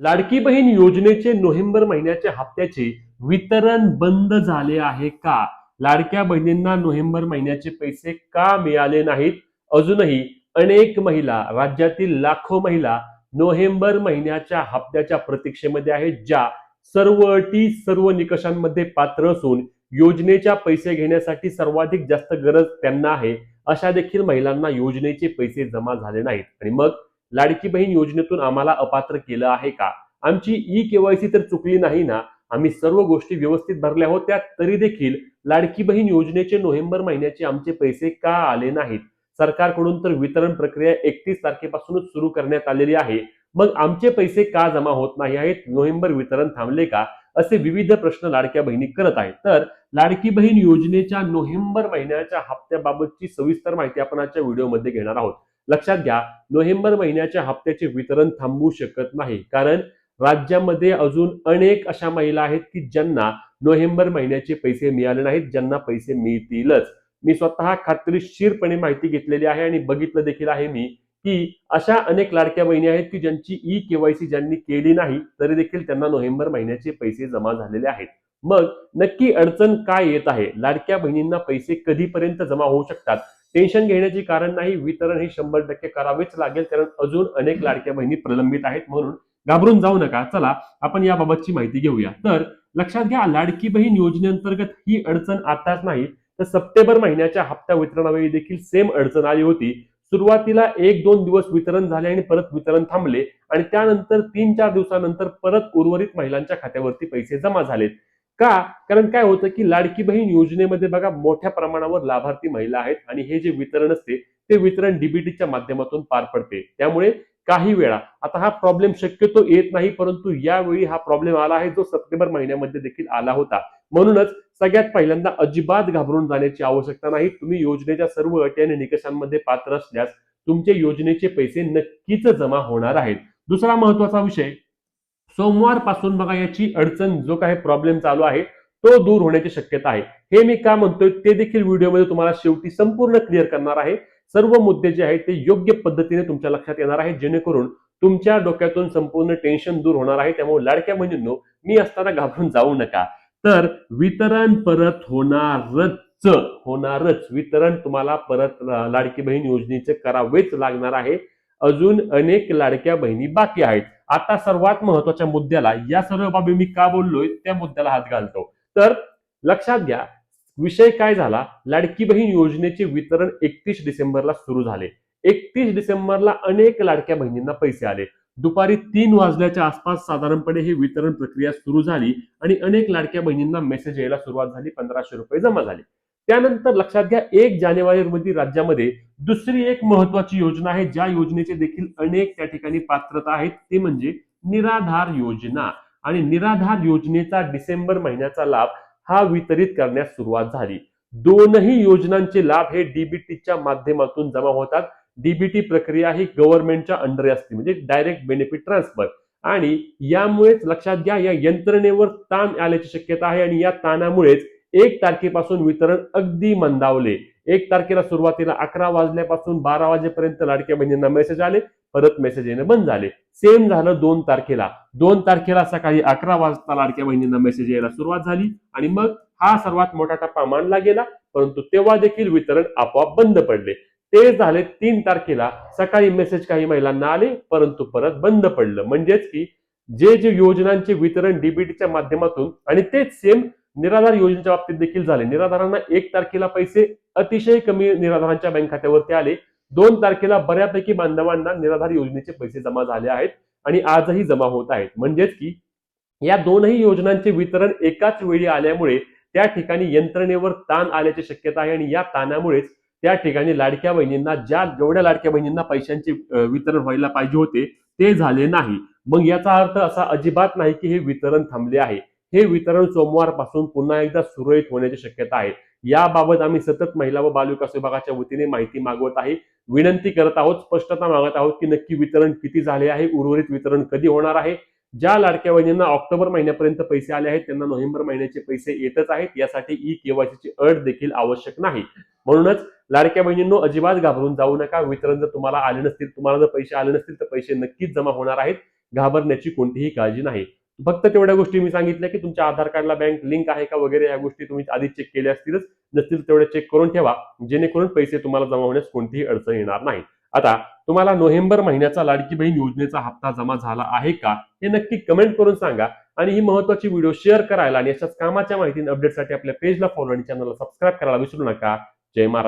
लाडकी बहीण योजनेचे नोव्हेंबर महिन्याच्या हप्त्याचे वितरण बंद झाले आहे का? लाडक्या बहिणींना नोव्हेंबर महिन्याचे पैसे का मिळाले नाहीत? अजूनही अनेक महिला राज्यातील लाखो महिला नोव्हेंबर महिन्याच्या हप्त्याच्या प्रतीक्षेमध्ये आहेत ज्या सर्व अटी सर्व निकषांमध्ये पात्र असून योजनेच्या पैसे घेण्यासाठी सर्वाधिक जास्त गरज त्यांना आहे. अशा देखील महिलांना योजनेचे पैसे जमा झाले नाहीत. आणि मग लाडकी बहीण योजनेतून आम्हाला अपात्र केलं आहे का? आमची ई केवायसी तर चुकली नाही ना? आम्ही सर्व गोष्टी व्यवस्थित भरल्या होत्या तरी देखील लाडकी बहीण योजनेचे नोव्हेंबर महिन्याचे आमचे पैसे का आले नाहीत? सरकारकडून तर वितरण प्रक्रिया एकतीस तारखेपासूनच सुरू करण्यात आलेली आहे. मग आमचे पैसे का जमा होत नाही आहेत? नोव्हेंबर वितरण थांबले का? असे विविध प्रश्न लाडक्या बहिणी करत आहेत. तर लाडकी बहीण योजनेच्या नोव्हेंबर महिन्याच्या हप्त्याबाबतची सविस्तर माहिती आपण आजच्या व्हिडिओमध्ये घेणार आहोत. लक्षात घ्या नोव्हेंबर महिन्याच्या हप्त्याचे वितरण थांबवू शकत नाही. कारण राज्यामध्ये अजून अनेक अशा महिला आहेत की ज्यांना नोव्हेंबर महिन्याचे पैसे मिळाले नाहीत ज्यांना पैसे मिळतीलच. मी स्वतः खात्रीशीरपणे माहिती घेतलेली आहे आणि बघितलं देखील आहे मी की अशा अनेक लाडक्या बहिणी आहेत की ज्यांची ई केवायसी ज्यांनी केली नाही तरी देखील त्यांना नोव्हेंबर महिन्याचे पैसे जमा झालेले आहेत. मग नक्की अडचण काय येत आहे? लाडक्या बहिणींना पैसे कधीपर्यंत जमा होऊ शकतात? टेन्शन घेण्याचे कारण नाही वितरण हे शंभर टक्के करावेच लागेल कारण अजून अनेक लाडक्या बहिणी प्रलंबित आहेत म्हणून घाबरून जाऊ नका. चला आपण याबाबतची माहिती घेऊया. तर लक्षात घ्या लाडकी बहीण योजनेअंतर्गत ही अडचण आताच नाही तर सप्टेंबर महिन्याच्या हप्ता वितरणावेळी देखील सेम अडचण आली होती. सुरुवातीला एक दोन दिवस वितरण झाले आणि परत वितरण थांबले आणि त्यानंतर तीन चार दिवसानंतर परत उर्वरित महिलांच्या खात्यावरती पैसे जमा झालेत. का? कारण काय होतं की लाडकी बहीण योजनेमध्ये बघा मोठ्या प्रमाणावर लाभार्थी महिला आहेत आणि हे जे वितरण असते ते वितरण डीबीटीच्या माध्यमातून पार पडते. त्यामुळे काही वेळा आता हा प्रॉब्लेम शक्यतो येत नाही परंतु यावेळी हा प्रॉब्लेम आला आहे जो सप्टेंबर महिन्यामध्ये देखील आला होता. म्हणूनच सगळ्यात पहिल्यांदा अजिबात घाबरून जाण्याची आवश्यकता नाही. तुम्ही योजनेच्या सर्व अटी आणि निकषांमध्ये पात्र असल्यास तुमचे योजनेचे पैसे नक्कीच जमा होणार आहेत. दुसरा महत्त्वाचा विषय सोमवारपासून बघा याची अडचण जो काही प्रॉब्लेम चालू आहे तो दूर होण्याची शक्यता आहे. हे मी का म्हणतोय ते देखील व्हिडिओमध्ये तुम्हाला शेवटी संपूर्ण क्लिअर करणार आहे. सर्व मुद्दे जे आहेत ते योग्य पद्धतीने तुमच्या लक्षात येणार आहे. जेणेकरून तुमच्या डोक्यातून संपूर्ण टेन्शन दूर होणार आहे. त्यामुळे लाडक्या बहिणींनो मी असताना घाबरून जाऊ नका. तर वितरण परत होणारच होणारच. वितरण तुम्हाला परत लाडकी बहीण योजनेचे करावेच लागणार आहे. अजून अनेक लाडक्या बहिणी बाकी आहेत. आता सर्वात महत्त्वाच्या मुद्द्याला या सर्व बाबी मी का बोललोय त्या मुद्द्याला हात घालतो. तर लक्षात घ्या विषय काय झाला? लाडकी बहीण योजनेचे वितरण एकतीस डिसेंबरला सुरू झाले. एकतीस डिसेंबरला अनेक लाडक्या बहिणींना पैसे आले. दुपारी तीन वाजल्याच्या आसपास साधारणपणे ही वितरण प्रक्रिया सुरू झाली आणि अनेक लाडक्या बहिणींना मेसेज यायला सुरुवात झाली पंधराशे रुपये जमा झाले. त्यानंतर लक्षात घ्या एक जानेवारी रोजी राज्यामध्ये दुसरी एक महत्वाची योजना आहे. ज्या योजनेचे देखील अनेक त्या ठिकाणी पात्रता आहेत. ते म्हणजे निराधार योजना. आणि निराधार योजनेचा डिसेंबर महिन्याचा लाभ हा वितरित करण्यास सुरुवात झाली. दोनही योजनांचे लाभ हे डीबीटीच्या माध्यमातून जमा होतात. डीबीटी प्रक्रिया ही गव्हर्नमेंटच्या अंडर असते म्हणजे डायरेक्ट बेनिफिट ट्रान्सफर. आणि यामुळेच लक्षात घ्या या यंत्रणेवर ताण आल्याची शक्यता आहे. आणि या ताणामुळेच एक तारखेपासून वितरण अगदी मंदावले. एक तारखेला सुरुवातीला अकरा वाजल्यापासून बारा वाजेपर्यंत लाडक्या बहिणींना मेसेज आले परत मेसेज येणं बंद झाले. सेम झालं दोन तारखेला. दोन तारखेला सकाळी अकरा वाजता लाडक्या बहिणींना मेसेज यायला सुरुवात झाली आणि मग हा सर्वात मोठा टप्पा मानला गेला परंतु तेव्हा देखील वितरण आपोआप बंद पडले. ते झाले तीन तारखेला सकाळी मेसेज काही महिलांना आले परंतु परत बंद पडलं. म्हणजेच की जे जे योजनांचे वितरण डीबीटीच्या माध्यमातून आणि तेच सेम निराधार योजनेच्या बाबतीत देखील झाले. निराधारांना एक तारखेला पैसे अतिशय कमी निराधारांच्या बँक खात्यावरती आले. दोन तारखेला बऱ्यापैकी बांधवांना निराधार योजनेचे पैसे जमा झाले आहेत आणि आजही जमा होत आहेत. म्हणजेच की या दोनही योजनांचे वितरण एकाच वेळी आल्यामुळे त्या ठिकाणी यंत्रणेवर ताण आल्याची शक्यता आहे आणि या ताणामुळेच त्या ठिकाणी लाडक्या बहिणींना ज्या जेवढ्या लाडक्या बहिणींना पैशांचे वितरण व्हायला पाहिजे होते ते झाले नाही. मग याचा अर्थ असा अजिबात नाही की हे वितरण थांबले आहे. हे वितरण सोमवारपासून पुन्हा एकदा सुरळीत होण्याची शक्यता आहे. याबाबत आम्ही सतत महिला व बालविकास विभागाच्या वतीने माहिती मागवत आहे. विनंती करत आहोत स्पष्टता मागत आहोत की नक्की वितरण किती झाले आहे उर्वरित वितरण कधी होणार आहे? ज्या लाडक्या बहिणींना ऑक्टोबर महिन्यापर्यंत पैसे आले आहेत त्यांना नोव्हेंबर महिन्याचे पैसे येतच आहेत. यासाठी ई केवायसीची अट देखील आवश्यक नाही. म्हणूनच लाडक्या बहिणींनो अजिबात घाबरून जाऊ नका. वितरण जर तुम्हाला आले नसतील तुम्हाला जर पैसे आले नसतील तर पैसे नक्कीच जमा होणार आहेत. घाबरण्याची कोणतीही काळजी नाही. फक्त तेवढ्या गोष्टी मी सांगितल्या की तुमच्या आधार कार्डला बँक लिंक आहे का वगैरे या गोष्टी तुम्ही आधी चेक केल्या असतीलच. नसतील तेवढे चेक करून ठेवा जेणेकरून पैसे तुम्हाला जमा होण्यास कोणतीही अडचण येणार नाही. आता तुम्हाला नोव्हेंबर महिन्याचा लाडकी बहीण योजनेचा हप्ता जमा झाला आहे का? हे नक्की कमेंट करून सांगा आणि ही महत्वाची व्हिडिओ शेअर करायला आणि अशाच कामाच्या माहिती अपडेटसाठी आपल्या पेजला फॉलो आणि चॅनलला सबस्क्राईब करायला विसरू नका. जय महाराष्ट्र.